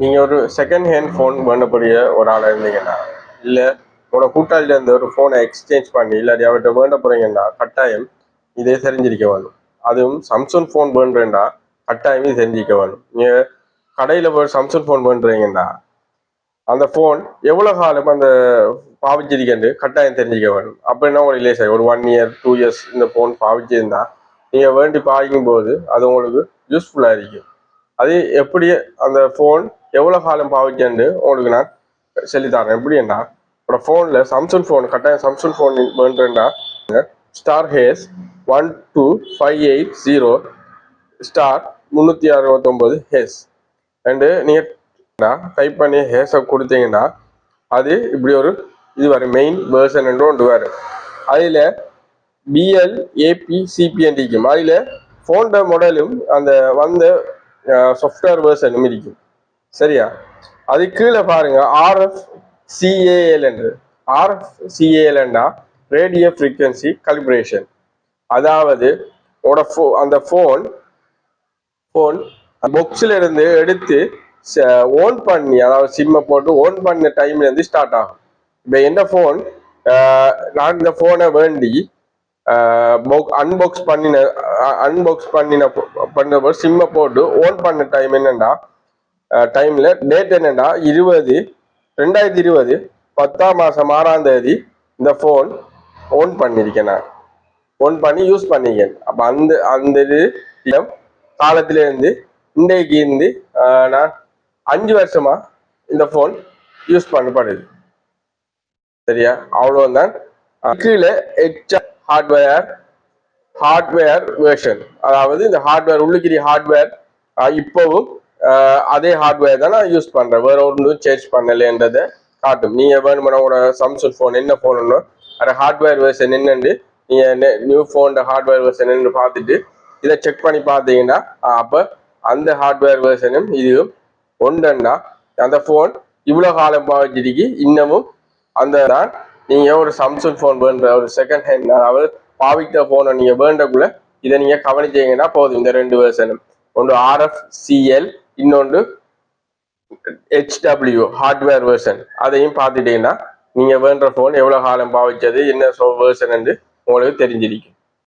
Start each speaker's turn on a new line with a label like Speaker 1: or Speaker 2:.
Speaker 1: நீங்கள் ஒரு second hand phone வேண்டக்கூடிய ஒரு ஆளாக இருந்தீங்கன்னா இல்லை உங்களோட கூட்டாளியில் இருந்த ஒரு ஃபோனை எக்ஸ்சேஞ்ச் பண்ணி இல்லாட்டி அவர்கிட்ட வேண்ட போகிறீங்கன்னா கட்டாயம் இதே தெரிஞ்சிருக்க வேணும். அதுவும் சாம்சங் ஃபோன் வேண்டுறேன்னா கட்டாயம் இது தெரிஞ்சிக்க வேணும். நீங்கள் கடையில் போய் சாம்சங் ஃபோன் வேண்டுறீங்கன்னா அந்த ஃபோன் எவ்வளோ காலம் அந்த பாவிச்சிருக்கேன் கட்டாயம் தெரிஞ்சிக்க வேணும். அப்படின்னா உங்களுக்கு இல்லை சார் ஒரு ஒன் இயர் டூ இயர்ஸ் இந்த ஃபோன் பாவிச்சிருந்தா நீங்கள் வேண்டி பாவிக்கும் போது அது உங்களுக்கு யூஸ்ஃபுல்லாக இருக்கும். அது எப்படி அந்த ஃபோன் எவ்வளோ காலம் பாவிக்கண்டு? உங்களுக்கு நான் சொல்லித்தரேன். எப்படின்னா என்னோட ஃபோனில் சாம்சங் ஃபோன் கட்டாயம் Samsung phone வேண்டுன்னா star hash one two five eight zero star முந்நூற்றி அறுபத்தொம்போது ஹேஸ் அண்டு நீங்கள் டைப் பண்ணி ஹேஸை கொடுத்தீங்கன்னா அது இப்படி ஒரு இது வரும் மெயின் வேர்ஷன் என்று ஒன்று வரும். அதில் பிஎல் ஏபி சிபிஎன்டிக்கும் அதில் ஃபோன்ட மாடலும் அந்த வந்த சாஃப்ட்வேர் வேர்ஷனும் இருக்கும். சரியா அது கீழே பாருங்க ஆர்எஃப் சிஏஎல் என்று ஆர்எஃப் சிஏஎல்னா ரேடியோ ஃப்ரீக்வன்சி கலிப்ரேஷன் அதாவது உங்களோட ஃபோ அந்த ஃபோன் ஃபோன் பொக்ஸில் இருந்து எடுத்து ஓன் பண்ணி அதாவது சிம்மை போட்டு ஓன் பண்ண டைம்லேருந்து ஸ்டார்ட் ஆகும் இப்போ என்ன ஃபோன் நான் இந்த ஃபோனை வேண்டி அன்பாக்ஸ் பண்ணின அன்பாக்ஸ் பண்ணின பண்ண சிம்மை போட்டு ஓன் பண்ண டைம் என்னென்னா டைம்ல டேட் என்னன்னா இருபது ரெண்டாயிரத்தி இருபது பத்தாம் மாசம் ஆறாம் தேதி இந்த ஃபோன் ஓன் பண்ணியிருக்கேன் நான். ஓன் பண்ணி யூஸ் பண்ணிக்கேன் அப்ப அந்த அந்த இது காலத்துல இருந்து இன்றைக்கு இருந்து நான் அஞ்சு வருஷமா இந்த ஃபோன் யூஸ் பண்ணப்படுது. சரியா? அவ்வளவுதான். கீழே எக்ஸ்ட்ரா ஹார்ட்வேர் ஹார்ட்வேர் வேர்ஷன் அதாவது இந்த ஹார்ட்வேர் உள்ளுக்கிரி ஹார்ட்வேர் இப்போவும் அதே ஹார்ட்வேர் தான் நான் யூஸ் பண்றேன் வேற ஒன்றும் சேஞ்ச் பண்ணலைன்றதை காட்டும். நீங்க வேணுமென உங்களோட சாம்சங் ஃபோன் என்ன ஃபோன் அது ஹார்ட்வேர் வெர்ஷன் என்னன்னு நீங்க நியூ ஃபோன் ஹார்ட்வேர் வெர்ஷன் என்னன்னு பார்த்துட்டு இதை செக் பண்ணி பார்த்தீங்கன்னா அப்போ அப்ப அந்த ஹார்ட்வேர் வெர்ஷனும் இதுவும் ஒன்றுன்னா அந்த ஃபோன் இவ்வளோ காலம் பாவிச்சிருக்கு இன்னமும் அந்த தான். நீங்கள் ஒரு சாம்சங் ஃபோன் வேண்ட ஒரு செகண்ட் ஹேண்ட் அதாவது பாவிக்கிற ஃபோனை நீங்கள் வேண்டக்குள்ளே இதை நீங்கள் கவனிச்சீங்கன்னா போதும் இந்த ரெண்டு வெர்ஷனும் ஒன்று ஆர்எஃப் சிஎல் இன்னொன்று ஹெச்டபிள்யூ ஹார்ட்வேர் வேர்ஷன் அதையும் பார்த்துட்டீங்கன்னா நீங்கள் வேண்ட ஃபோன் எவ்வளோ காலம் பாவிச்சது என்ன வெர்ஷன் உங்களுக்கு தெரிஞ்சிருக்கும்.